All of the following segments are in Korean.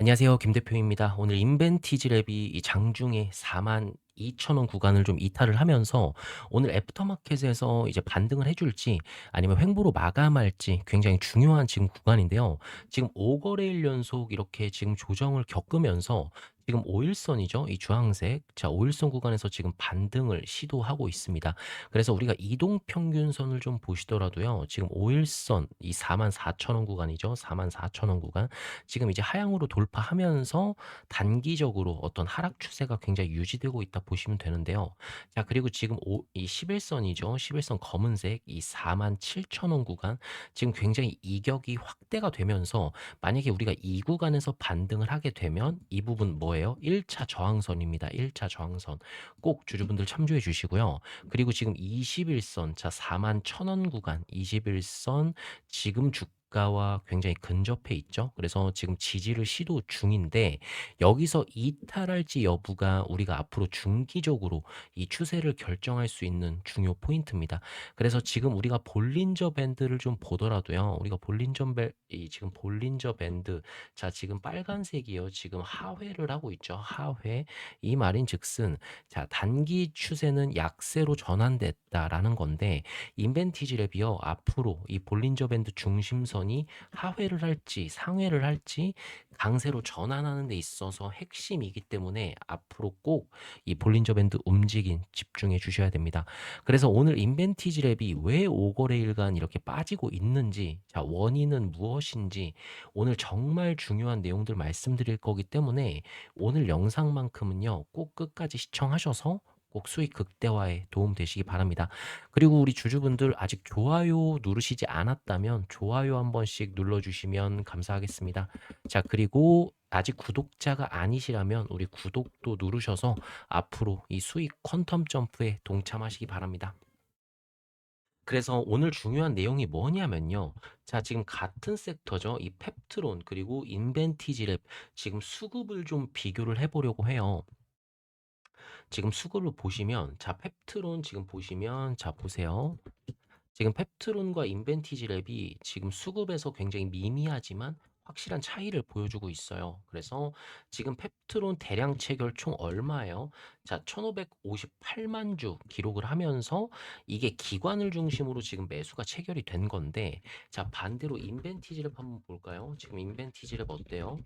안녕하세요. 김 대표입니다. 오늘 인벤티지 랩이 이 장중에 42,000원 구간을 좀 이탈을 하면서 오늘 애프터마켓에서 이제 반등을 해 줄지 아니면 횡보로 마감할지 굉장히 중요한 지금 구간인데요. 지금 5거래일 연속 이렇게 지금 조정을 겪으면서 지금 5일선이죠. 이 주황색. 자, 5일선 구간에서 지금 반등을 시도하고 있습니다. 그래서 우리가 이동 평균선을 좀 보시더라도요. 지금 5일선 이 44,000원 구간이죠. 44,000원 구간. 지금 이제 하향으로 돌파하면서 단기적으로 어떤 하락 추세가 굉장히 유지되고 있다 보시면 되는데요. 자, 그리고 지금 오, 이 11선이죠. 11선 검은색 이 47,000원 구간 지금 굉장히 이격이 확대가 되면서 만약에 우리가 이 구간에서 반등을 하게 되면 이 부분 뭐예요? 1차 저항선입니다. 1차 저항선. 꼭 주주분들 참조해 주시고요. 그리고 지금 21선 자 41,000원 구간 21선 지금 주가 와 굉장히 근접해 있죠. 그래서 지금 지지를 시도 중인데 여기서 이탈할지 여부가 우리가 앞으로 중기적으로 이 추세를 결정할 수 있는 중요 포인트입니다. 그래서 지금 우리가 볼린저 밴드를 좀 보더라도요. 우리가 볼린저 밴, 이 지금 볼린저 밴드 자 지금 빨간색이요. 지금 하회를 하고 있죠. 하회 이 말인즉슨 자 단기 추세는 약세로 전환됐다라는 건데 인벤티지 랩이요. 앞으로 이 볼린저 밴드 중심선 이 하회를 할지 상회를 할지 강세로 전환하는 데 있어서 핵심이기 때문에 앞으로 꼭 이 볼린저 밴드 움직임 집중해 주셔야 됩니다. 그래서 오늘 인벤티지 랩이 왜 5거래일간 이렇게 빠지고 있는지 자 원인은 무엇인지 오늘 정말 중요한 내용들 말씀드릴 거기 때문에 오늘 영상만큼은요 꼭 끝까지 시청하셔서 꼭 수익 극대화에 도움 되시기 바랍니다. 그리고 우리 주주분들 아직 좋아요 누르시지 않았다면 좋아요 한 번씩 눌러주시면 감사하겠습니다. 자, 그리고 아직 구독자가 아니시라면 우리 구독도 누르셔서 앞으로 이 수익 퀀텀 점프에 동참하시기 바랍니다. 그래서 오늘 중요한 내용이 뭐냐면요. 자, 지금 같은 섹터죠. 이 펩트론 그리고 인벤티지랩 지금 수급을 좀 비교를 해보려고 해요. 지금 수급을 보시면 자 펩트론 지금 보시면 자 보세요. 지금 펩트론과 인벤티지 랩이 지금 수급에서 굉장히 미미하지만 확실한 차이를 보여주고 있어요. 그래서 지금 펩트론 대량 체결 총 얼마예요? 자, 1558만 주 기록을 하면서 이게 기관을 중심으로 지금 매수가 체결이 된 건데 자, 반대로 인벤티지 랩 한번 볼까요? 지금 인벤티지 랩 어때요?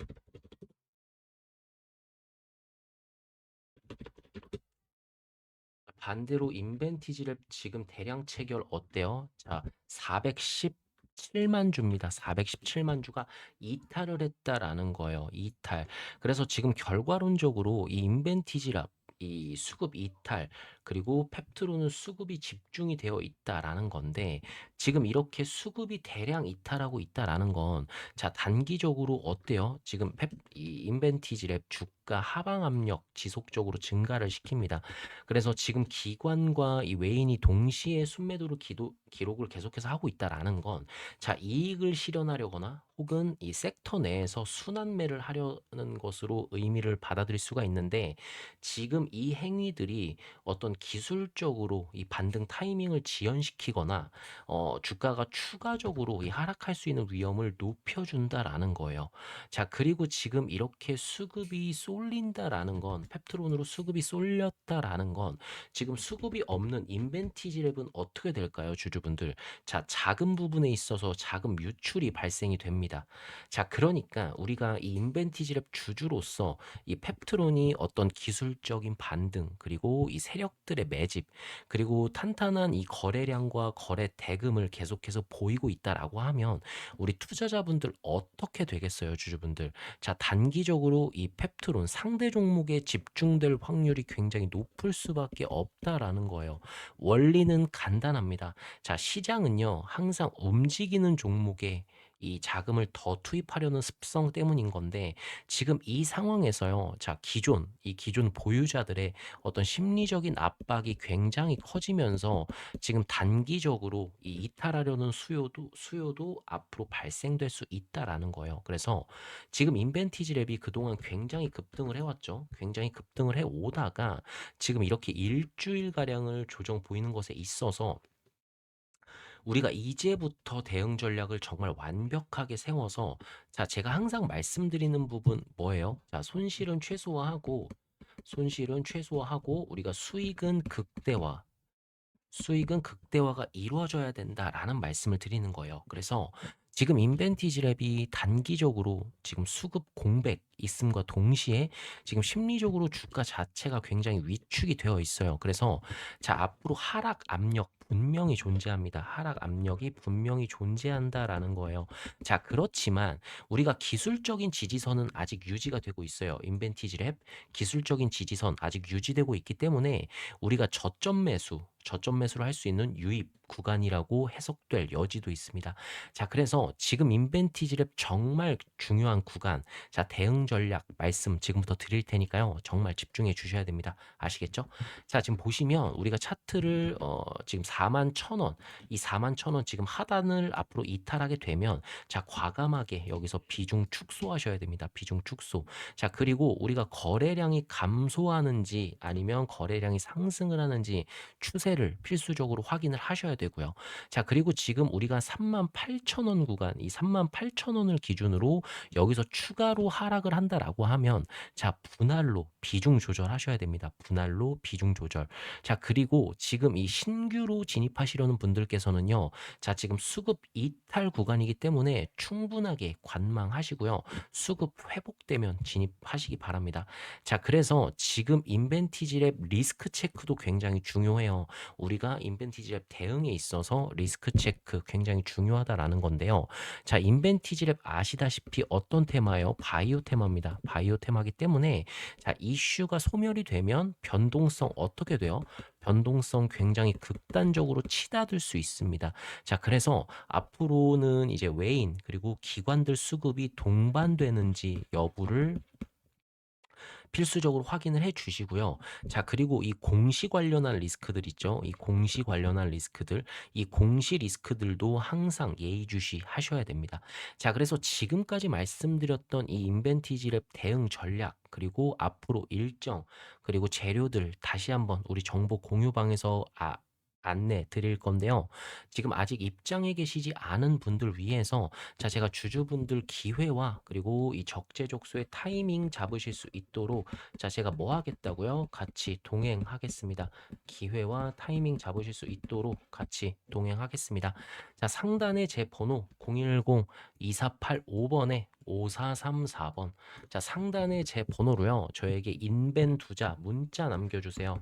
반대로 인벤티지랩 지금 대량 체결 어때요? 자, 417만 주입니다. 417만 주가 이탈을 했다라는 거예요. 이탈. 그래서 지금 결과론적으로 이 인벤티지랩 이 수급 이탈 그리고 펩트로는 수급이 집중이 되어 있다라는 건데 지금 이렇게 수급이 대량 이탈하고 있다라는 건 자 단기적으로 어때요? 지금 펩, 이 인벤티지랩 주가 하방 압력 지속적으로 증가를 시킵니다. 그래서 지금 기관과 이 외인이 동시에 순매도를 기도, 기록을 계속해서 하고 있다라는 건 자 이익을 실현하려거나 혹은 이 섹터 내에서 순환매를 하려는 것으로 의미를 받아들일 수가 있는데 지금 이 행위들이 어떤 기술적으로 이 반등 타이밍을 지연시키거나 어, 주가가 추가적으로 이 하락할 수 있는 위험을 높여준다라는 거예요. 자, 그리고 지금 이렇게 수급이 쏠린다라는 건 펩트론으로 수급이 쏠렸다라는 건 지금 수급이 없는 인벤티지 랩은 어떻게 될까요, 주주분들? 자, 작은 부분에 있어서 작은 유출이 발생이 됩니다. 자, 그러니까 우리가 이 인벤티지 랩 주주로서 이 펩트론이 어떤 기술적인 반등 그리고 이 세력 들의 매집 그리고 탄탄한 이 거래량과 거래 대금을 계속해서 보이고 있다라고 하면 우리 투자자분들 어떻게 되겠어요, 주주분들? 자, 단기적으로 이 펩트론 상대 종목에 집중될 확률이 굉장히 높을 수밖에 없다라는 거예요. 원리는 간단합니다. 자, 시장은요, 항상 움직이는 종목에 이 자금을 더 투입하려는 습성 때문인 건데 지금 이 상황에서요. 자, 기존 이 기존 보유자들의 어떤 심리적인 압박이 굉장히 커지면서 지금 단기적으로 이 이탈하려는 수요도 수요도 앞으로 발생될 수 있다라는 거예요. 그래서 지금 인벤티지 랩이 그동안 굉장히 급등을 해왔죠. 굉장히 급등을 해 오다가 지금 이렇게 일주일 가량을 조정 보이는 것에 있어서 우리가 이제부터 대응 전략을 정말 완벽하게 세워서 자, 제가 항상 말씀드리는 부분 뭐예요? 자, 손실은 최소화하고 손실은 최소화하고 우리가 수익은 극대화 수익은 극대화가 이루어져야 된다라는 말씀을 드리는 거예요. 그래서 지금 인벤티지 랩이 단기적으로 지금 수급 공백 있음과 동시에 지금 심리적으로 주가 자체가 굉장히 위축이 되어 있어요. 그래서 자, 앞으로 하락 압력 분명히 존재합니다. 하락 압력이 분명히 존재한다라는 거예요. 자, 그렇지만 우리가 기술적인 지지선은 아직 유지가 되고 있어요. 인벤티지 랩 기술적인 지지선 아직 유지되고 있기 때문에 우리가 저점 매수 저점 매수를 할 수 있는 유입 구간이라고 해석될 여지도 있습니다. 자, 그래서 지금 인벤티지 랩 정말 중요한 구간, 자, 대응 전략 말씀 지금부터 드릴 테니까요. 정말 집중해 주셔야 됩니다. 아시겠죠? 자, 지금 보시면 우리가 차트를 어, 지금 4만 1,000원, 이 4만 1,000원 지금 하단을 앞으로 이탈하게 되면 자, 과감하게 여기서 비중 축소하셔야 됩니다. 비중 축소. 자, 그리고 우리가 거래량이 감소하는지 아니면 거래량이 상승을 하는지 추세를 필수적으로 확인을 하셔야 되고요. 자, 그리고 지금 우리가 38,000원 구간, 이 38,000원을 기준으로 여기서 추가로 하락을 한다라고 하면 자, 분할로 비중 조절하셔야 됩니다. 분할로 비중 조절. 자, 그리고 지금 이 신규로 진입하시려는 분들께서는요. 자, 지금 수급 이탈 구간이기 때문에 충분하게 관망하시고요. 수급 회복되면 진입하시기 바랍니다. 자, 그래서 지금 인벤티지랩 리스크 체크도 굉장히 중요해요. 우리가 인벤티지랩 대응에 있어서 리스크 체크 굉장히 중요하다라는 건데요. 자, 인벤티지랩 아시다시피 어떤 테마예요? 바이오 테마 입니다. 바이오 테마기 때문에 자, 이슈가 소멸이 되면 변동성 어떻게 돼요? 변동성 굉장히 극단적으로 치닫을 수 있습니다. 자, 그래서 앞으로는 이제 외인 그리고 기관들 수급이 동반되는지 여부를 필수적으로 확인을 해 주시고요. 자, 그리고 이 공시 관련한 리스크들 있죠. 이 공시 관련한 리스크들, 이 공시 리스크들도 항상 예의주시 하셔야 됩니다. 자, 그래서 지금까지 말씀드렸던 이 인벤티지랩 대응 전략, 그리고 앞으로 일정, 그리고 재료들 다시 한번 우리 정보 공유방에서 아, 안내 드릴 건데요. 지금 아직 입장에 계시지 않은 분들 위해서 자 제가 주주분들 기회와 그리고 이 적재적소의 타이밍 잡으실 수 있도록 자 제가 뭐 하겠다고요? 같이 동행하겠습니다. 기회와 타이밍 잡으실 수 있도록 같이 동행하겠습니다. 자 상단에 제 번호 010-2485번에 5434번. 자, 상단에 제 번호로요. 저에게 인벤 두자 문자 남겨주세요.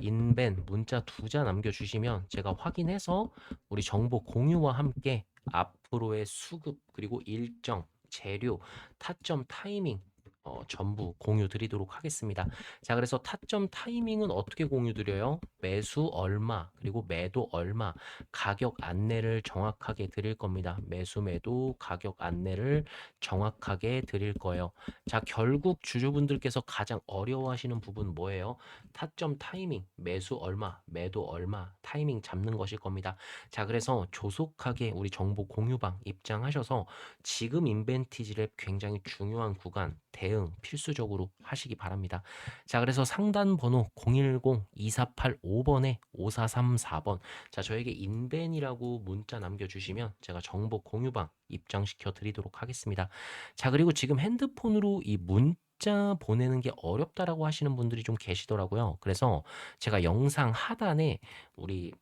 인벤 문자 두 자 남겨주시면 제가 확인해서 우리 정보 공유와 함께 앞으로의 수급 그리고 일정 재료 타점 타이밍 어, 전부 공유 드리도록 하겠습니다. 자, 그래서 타점 타이밍은 어떻게 공유 드려요? 매수 얼마, 그리고 매도 얼마, 가격 안내를 정확하게 드릴 겁니다. 매수, 매도, 가격 안내를 정확하게 드릴 거예요. 자, 결국 주주분들께서 가장 어려워하시는 부분 뭐예요? 타점 타이밍, 매수 얼마, 매도 얼마, 타이밍 잡는 것일 겁니다. 자, 그래서 조속하게 우리 정보 공유방 입장하셔서 지금 인벤티지 랩 굉장히 중요한 구간 대응 필수적으로 하시기 바랍니다. 자, 그래서 상단 번호 010-2485번에 5434번. 자, 저에게 인벤이라고 문자 남겨주시면 제가 정보 공유방 입장시켜 드리도록 하겠습니다. 자, 그리고 지금 핸드폰으로 이 문자 보내는 게 어렵다라고 하시는 분들이 좀 계시더라고요. 그래서 제가 영상 하단에 우리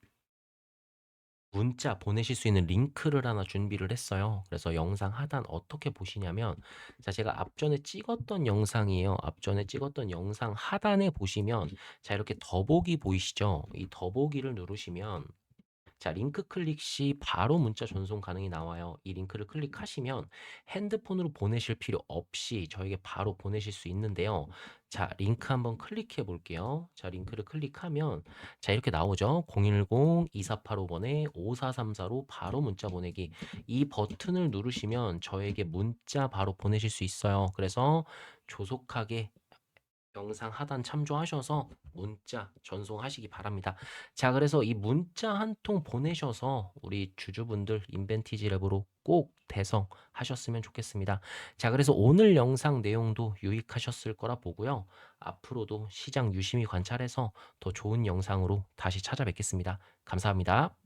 문자 보내실 수 있는 링크를 하나 준비를 했어요. 그래서 영상 하단 어떻게 보시냐면 자 제가 앞전에 찍었던 영상이에요. 앞전에 찍었던 영상 하단에 보시면 자 이렇게 더보기 보이시죠? 이 더보기를 누르시면 자, 링크 클릭 시 바로 문자 전송 가능이 나와요. 이 링크를 클릭하시면 핸드폰으로 보내실 필요 없이 저에게 바로 보내실 수 있는데요. 자, 링크 한번 클릭해 볼게요. 자, 링크를 클릭하면 자, 이렇게 나오죠. 010-2485번에 5434로 바로 문자 보내기. 이 버튼을 누르시면 저에게 문자 바로 보내실 수 있어요. 그래서 조속하게 영상 하단 참조하셔서 문자 전송하시기 바랍니다. 자, 그래서 이 문자 한 통 보내셔서 우리 주주분들 인벤티지 랩으로 꼭 대성하셨으면 좋겠습니다. 자, 그래서 오늘 영상 내용도 유익하셨을 거라 보고요. 앞으로도 시장 유심히 관찰해서 더 좋은 영상으로 다시 찾아뵙겠습니다. 감사합니다.